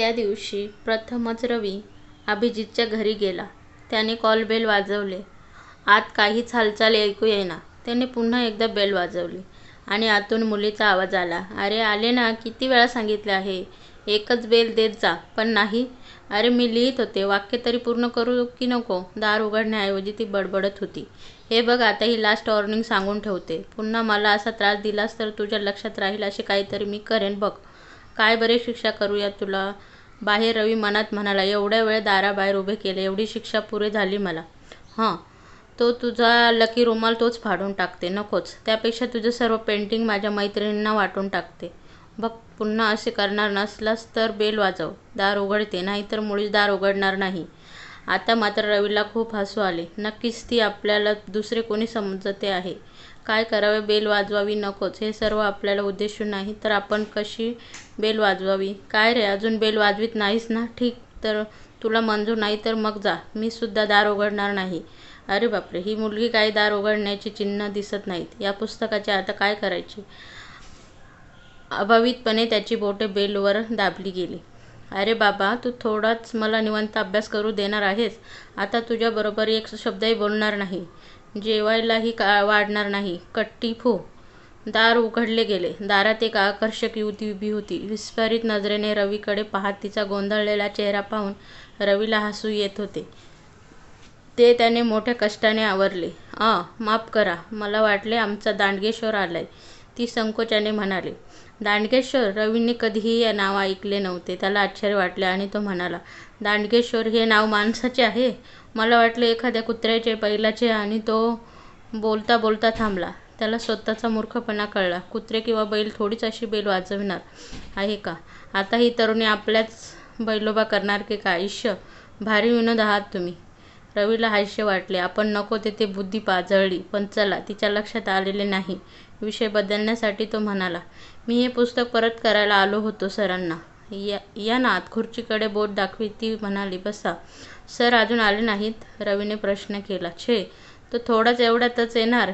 त्या दिवशी प्रथमच रवी अभिजीतच्या घरी गेला. त्याने कॉल बेल वाजवले. आत काहीच हालचाल ऐकू येईना. त्याने पुन्हा एकदा बेल वाजवली आणि आतून मुलीचा आवाज आला. "अरे आले ना, किती वेळा सांगितले आहे. एकच बेल देत जा. पण नाही. अरे मी लिहीत होते. वाक्य तरी पूर्ण करू की नको? दार उघडण्याऐवजी ती बडबडत होती. हे बघ आता ही लास्ट वॉर्निंग सांगून ठेवते. पुन्हा मला असा त्रास दिलास तर तुझ्या लक्षात राहील असे काहीतरी मी करेन बघ. काय बरे शिक्षा करूया तुला? बाहेर रवी मनात म्हणाला. एवढ्या वेळ दाराबाहेर उभे केले. एवढी शिक्षा पुरे झाली मला. हं. तो तुझा लकी रुमाल तोच फाडून टाकते. नकोच. त्यापेक्षा तुझं सर्व पेंटिंग माझ्या मैत्रिणींना वाटून टाकते. बघ पुन्हा असे करणार नसलास तर बेल वाजव. दार उघडते. नाहीतर मुळीच दार उघडणार नाही. आता मात्र रवीला खूप हसू आले. नक्कीच ती आपल्याला दुसरे कोणी समजते आहे. काय करावे? बेल वाजवावी? नकोच. हे सर्व आपल्याला उद्देशून नाही तर आपण कशी बेल वाजवावी? काय रे अजून बेल वाजवीत नाहीस ना? ठीक. तर तुला मंजूर नाही तर मग जा. मी सुद्धा दार उघडणार नाही. अरे बापरे. ही मुलगी काही दार उघडण्याची चिन्ह दिसत नाहीत. या पुस्तकाची आता काय करायची अभावितपणे त्याची बोटे बेलवर दाबली गेली. अरे बाबा तू थोडाच मला निवंत अभ्यास करू देणार आहेस? आता तुझ्याबरोबर एक शब्दही बोलणार नाही. जेवायलाही का वाढणार नाही. कट्टी फू. दार उघडले गेले. दारात एक आकर्षक युवती उभी होती. विस्फारित नजरेने रवीकडे पाहत तिचा गोंधळलेला चेहरा पाहून रवीला हसू येत होते. ते त्याने मोठ्या कष्टाने आवरले. अ माफ करा. मला वाटले आमचा दांडगेश्वर आलाय. ती संकोचाने म्हणाली. दांडगेश्वर? रवीने कधीही या नाव ऐकले नव्हते. त्याला आश्चर्य वाटले आणि तो म्हणाला. दांडगेश्वर हे नाव माणसाचे आहे? मला वाटले एखाद्या कुत्र्याचे, बैलाचे आणि तो बोलता बोलता थांबला. त्याला स्वतःचा मूर्खपणा कळला. कुत्रे किंवा बैल थोडीच अशी बेल वाजविणार आहे का? आता ही तरुणी आपल्याच बैलोबा करणार की काय? आयुष्य भारी विनोद आहात तुम्ही. रवीला हास्य वाटले. आपण नको तेथे बुद्धी पाजळली. पण चला. तिच्या लक्षात आलेले नाही. विषय बदलण्यासाठी तो म्हणाला. मी हे पुस्तक परत करायला आलो होतो सरांना. या या नात खुर्चीकडे बोट दाखवीत ती म्हणाली. बसा. सर अजून आले नाहीत? रवीने प्रश्न केला. छे. तो थोड्याच एवढ्यातच येणार?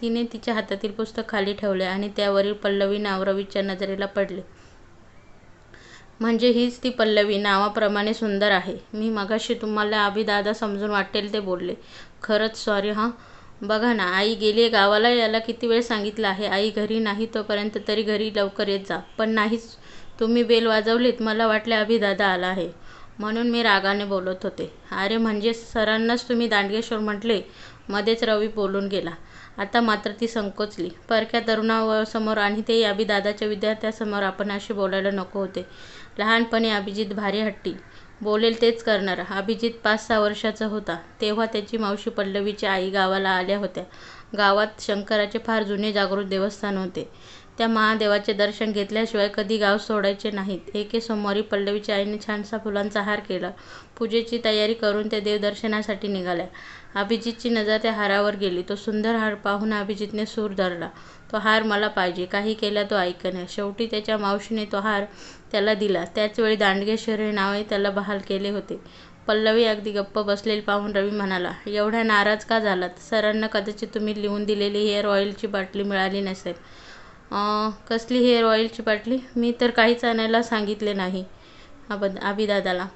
तिने तिच्या हातातील पुस्तक खाली ठेवले आणि त्यावरील पल्लवी नाव रवीच्या नजरेला पडले. म्हणजे हीच ती पल्लवी. नावाप्रमाणे सुंदर आहे. मी मगाशी तुम्हाला अभिदादा समजून वाटेल ते बोलले. खरंच सॉरी हां बघा ना आई गेलीय गावाला. याला किती वेळ सांगितलं आहे. आई घरी नाही तोपर्यंत तरी घरी लवकर येत जा. पण नाहीच. तुम्ही बेल वाजवलीत. मला वाटले अभिदादा आला आहे. म्हणून मी रागाने बोलत होते. अरे म्हणजे सरांनाच तुम्ही दांडगेश्वर म्हटले? मध्येच रवी बोलून गेला. आता मात्र ती संकोचली. परक्या तरुणासमोर आणि तेही अभिदादाच्या विद्यार्थ्यासमोर आपण असे बोलायला नको होते. लहानपणी अभिजित भारी हट्टी. बोलेल तेच करणारा. अभिजित पाच सहा वर्षाचा होता तेव्हा त्याची मावशी पल्लवीची आई गावाला आल्या होत्या. गावात शंकराचे फार जुने जागृत देवस्थान होते. त्या महादेवाचे दर्शन घेतल्याशिवाय कधी गाव सोडायचे नाहीत. एके सोमवारी पल्लवीच्या आईने छानसा फुलांचा हार केला. पूजेची तयारी करून त्या देवदर्शनासाठी निघाल्या. अभिजीतची नजर त्या हारावर गेली. तो सुंदर हार पाहून अभिजितने सूर धरला. तो हार मला पाहिजे. काही केला तो ऐकण्या शेवटी त्याच्या मावशीने तो हार त्याला दिला. त्याचवेळी दांडगेश्वर हे नावही त्याला बहाल केले होते. पल्लवी अगदी गप्प बसलेली पाहून रवी म्हणाला. एवढ्या नाराज का झालात? सरांना कदाचित तुम्ही लिहून दिलेली हेअर ऑइलची बाटली मिळाली नसेल. कसली हेअर ऑइलची बाटली? मी तर काहीच आणायला सांगितले नाही अभिदादाला.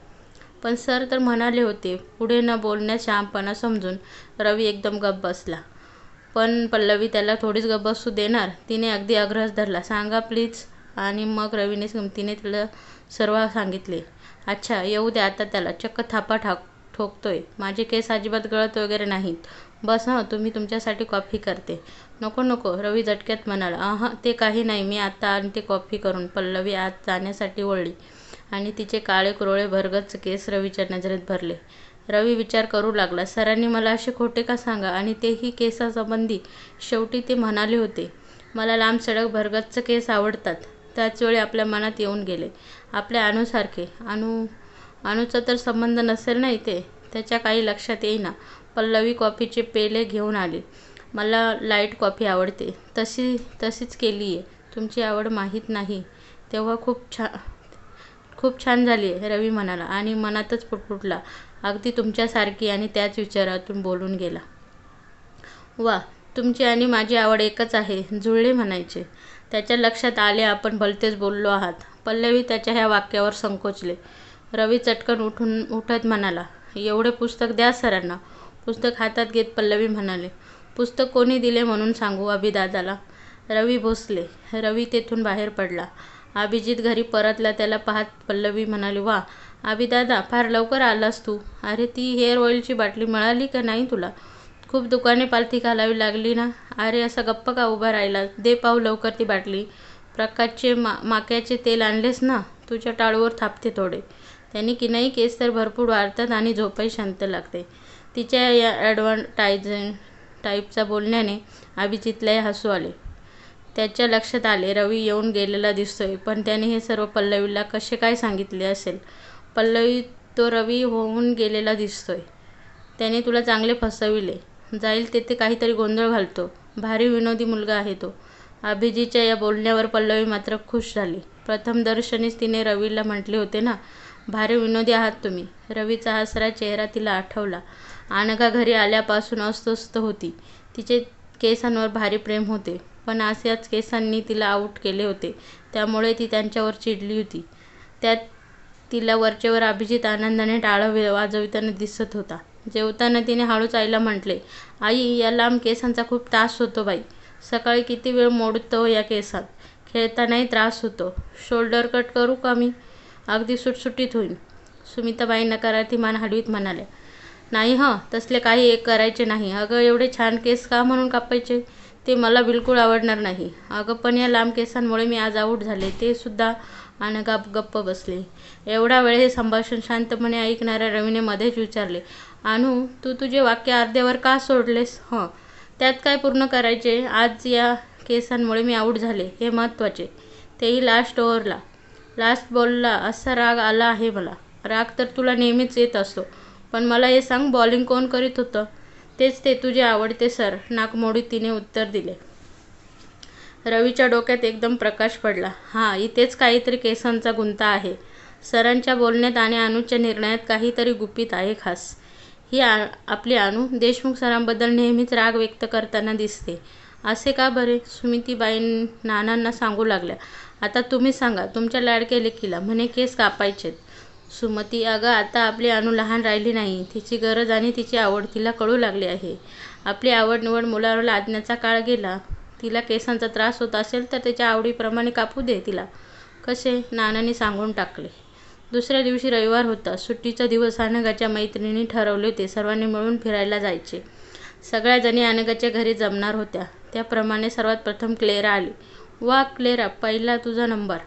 पण सर तर म्हणाले होते. पुढे न बोलण्यात शहाणपणा समजून रवी एकदम गप्प बसला. पण पल्लवी त्याला थोडीच गप्प बसू देणार? तिने अगदी आग्रहच धरला. सांगा प्लीज. आणि मग रवीने गंमतीने तिला सर्व सांगितले. अच्छा. येऊ द्या आता त्याला. चक्क थापा ठाक ठोकतोय. माझे केस अजिबात गळत वगैरे नाहीत. बस हं. तुम्ही तुमच्यासाठी कॉफी करते. नको नको. रवी झटक्यात म्हणाला. अहं. ते काही नाही. मी आत्ता आणते कॉफी करून. पल्लवी आत जाण्यासाठी वळली आणि तिचे काळे कुरोळे भरगच केस रवीच्या नजरेत भरले. रवी विचार करू लागला. सरांनी मला असे खोटे का सांगा आणि तेही केसासंबंधी शेवटी ते म्हणाले होते. मला लांब सडक भरगच्च केस आवडतात. त्याचवेळी आपल्या मनात येऊन गेले. आपल्या अणूसारखे अणू अणूचा तर संबंध नसेल ना इथे? त्याच्या काही लक्षात येईना. पल्लवी कॉफीचे पेले घेऊन आले मला लाइट कॉफी आवडते. तशी तशीच केली आहे तुमची आवड माहीत नाही तेव्हा खूप छा खूप छान झाली आहे रवी म्हणाला आणि मनातच पुटपुटला. अगदी तुमच्यासारखी आणि त्याच विचारातून बोलून गेला. वा. तुमची आणि माझी आवड एकच आहे जुळले म्हणायचे. त्याच्या लक्षात आले आपण भलतेच बोललो आहात. पल्लवी त्याच्या ह्या वाक्यावर संकोचले रवी चटकन उठून उठत म्हणाला एवढे पुस्तक द्या सरांना. पुस्तक हातात घेत पल्लवी म्हणाले पुस्तक कोणी दिले म्हणून सांगू अभिदादाला? रवी भोसले रवी तेथून बाहेर पडला. अभिजित घरी परतला त्याला पाहत पल्लवी म्हणाली वा अभिदादा फार लवकर आलास तू. अरे ती हेअर ऑइलची बाटली मिळाली का नाही तुला? खूप दुकाने पालथी घालावी लागली ना? अरे असा गप्प का उभा राहिला? दे पाहू लवकर ती बाटली. प्रकाशचे मा माक्याचे तेल आणलेस ना? तुझ्या टाळूवर थापते थोडे. त्यांनी किनाई केस तर भरपूर वाढतात आणि झोपही शांत लागते. तिच्या या ॲडव्हान्टायझ टाईपचा बोलण्याने अभिजितलाही हसू आले. त्याच्या लक्षात आले रवी येऊन गेलेला दिसतोय पण त्याने हे सर्व पल्लवीला कसे काय सांगितले असेल? पल्लवी तो रवी होऊन गेलेला दिसतोय. त्याने तुला चांगले फसविले. जाईल तेथे काहीतरी गोंधळ घालतो. भारी विनोदी मुलगा आहे तो. अभिजीतच्या या बोलण्यावर पल्लवी मात्र खुश झाली. प्रथम दर्शनीच तिने रवीला म्हटले होते ना भारी विनोदी आहात तुम्ही. रवीचा हसरा चेहरा तिला आठवला. अनघा घरी आल्यापासून अस्वस्थ होती. तिचे केसांवर भारी प्रेम होते. पण अशाच केसांनी तिला आऊट केले होते. त्यामुळे ती त्यांच्यावर चिडली होती. त्यात तिला वरचेवर अभिजित आनंदाने टाळं वाजविताना दिसत होता. जेवताना तिने हळूच आईला म्हटले आई या लांब केसांचा खूप त्रास होतो बाई. सकाळी किती वेळ मोडतो या केसात? खेळतानाही त्रास होतो. शोल्डर कट करू का मी? अगदी सुटसुटीत होईल. सुमिताबाई नकारार्थी मान हलवीत म्हणाल्या नाही हं तसले काही एक करायचे नाही. अगं एवढे छान केस का म्हणून कापायचे? ते मला बिलकुल आवडणार नाही. अगं पण या लांब केसांमुळे मी आज आऊट झाले. ते सुद्धा अनगाप गप्प बसले. एवढा वेळ हे संभाषण शांतपणे ऐकणाऱ्या रवीने मध्येच विचारले अनु तू तुझे वाक्य अर्ध्यावर का सोडलेस? हं त्यात काय पूर्ण करायचे? आज या केसांमुळे मी आऊट झाले. हे महत्त्वाचे. तेही लास्ट ओव्हरला. लास्ट बॉलला असा राग आला आहे मला. राग तर तुला नेहमीच येत असतो पण मला हे सांग बॉलिंग कोण करीत होतं? तेच ते तुझे आवडते सर नाकमोडीत तिने उत्तर दिले. रवीच्या डोक्यात एकदम प्रकाश पडला. हां इथेच काहीतरी केसांचा गुंता आहे. सरांच्या बोलण्यात आणि अनुच्या निर्णयात काहीतरी गुपित आहे खास. ही आ आपली अनु देशमुख सरांबद्दल नेहमीच राग व्यक्त करताना दिसते. असे का बरे? सुमितीबाई नानांना सांगू लागल्या. आता तुम्ही सांगा तुमच्या लाडक्या लेकीला म्हणे केस कापायचेत. सुमती अगं आता आपली अनु लहान राहिली नाही. तिची गरज आणि तिची आवड तिला कळू लागली आहे. आपली आवड निवड मुलावर लादण्याचा काळ गेला. तिला केसांचा त्रास होत असेल तर त्याच्या आवडीप्रमाणे कापू दे तिला. कसे? नानाने सांगून टाकले. दुसऱ्या दिवशी रविवार होता. सुट्टीचा दिवस अनगाच्या मैत्रिणी ठरवले होते. सर्वांनी मिळून फिरायला जायचे. सगळ्या जणी अनघाच्या घरी जमणार होत्या. त्याप्रमाणे सर्वात प्रथम क्लेरा आली. वा क्लेरा पहिला तुझा नंबर.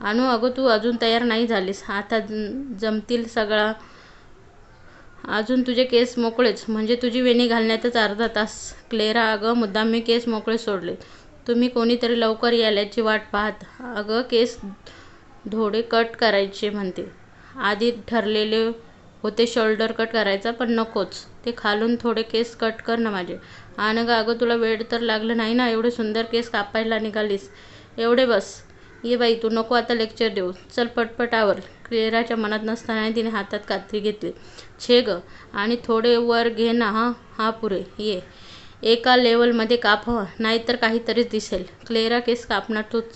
अनु अगं तू अजून तयार नाही झालीस. आता जमतील सगळा. अजून तुझे केस मोकळेच. म्हणजे तुझी वेणी घालण्यातच अर्धा तास. क्लेरा अगं मुद्दाम मी केस मोकळे सोडले. तुम्ही कोणीतरी लवकर याल्याची वाट पाहत. अगं केस धोडे कट करायचे म्हणते. आधी ठरलेले होते शोल्डर कट करायचा पण नकोच. ते खालून थोडे केस कट कर ना माझे. आणि गं अगं तुला वेळ तर लागलं नाही ना? एवढे सुंदर केस कापायला निघालीस. एवढे बस. ये बाई तू नको आता लेक्चर देऊ. चल पटपट आवर क्लेराच्या मनात नसताना तिने हातात कात्री घेतली. छे ग आणि थोडे वर घे ना हां? हा पुरे. ये. एका लेवलमध्ये काप नाहीतर काहीतरीच दिसेल. क्लेरा केस कापणार तूच.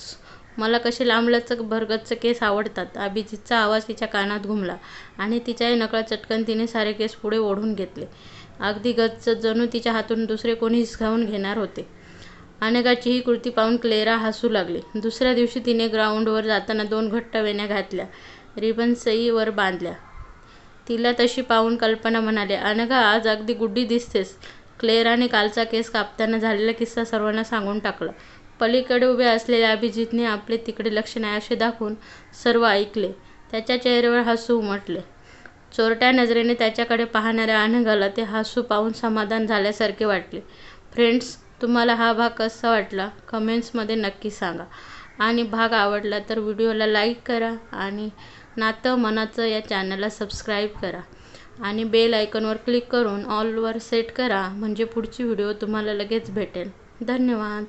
मला कसे लांबलचक भरगच्च केस आवडतात? अभिजितचा आवाज तिच्या कानात घुमला आणि तिच्याही नकळा चटकन तिने सारे केस पुढे ओढून घेतले. अगदी गच्च जणू तिच्या हातून दुसरे कोणी हिसकावून घेणार होते. अनेकाची ही कृती पाहून क्लेरा हसू लागली. दुसऱ्या दिवशी तिने ग्राउंडवर जाताना दोन घट्ट वेण्या घातल्या रिबन्सही बांधल्या. तिला तशी पाहून कल्पना म्हणाले अनेका आज अगदी गुड्डी दिसतेस. क्लेराने कालचा केस कापताना झालेला किस्सा सर्वांना सांगून टाकला. पलीकडे उभे असलेल्या अभिजितने आपले तिकडे लक्ष नाही असे दाखवून सर्व ऐकले. त्याच्या चेहऱ्यावर हसू उमटले. चोरट्या नजरेने त्याच्याकडे पाहणाऱ्या अनघाला ते हसू पाहून समाधान झाल्यासारखे वाटले. फ्रेंड्स तुम्हाला हा भाग कसा वाटला? कमेंट्समध्ये नक्की सांगा. आणि भाग आवडला तर व्हिडिओला लाईक करा आणि नातं मनाचं या चॅनलला सबस्क्राईब करा. आणि बेल आयकॉनवर क्लिक करून ऑलवर सेट करा. म्हणजे पुढची व्हिडिओ तुम्हाला लगेच भेटेल. धन्यवाद.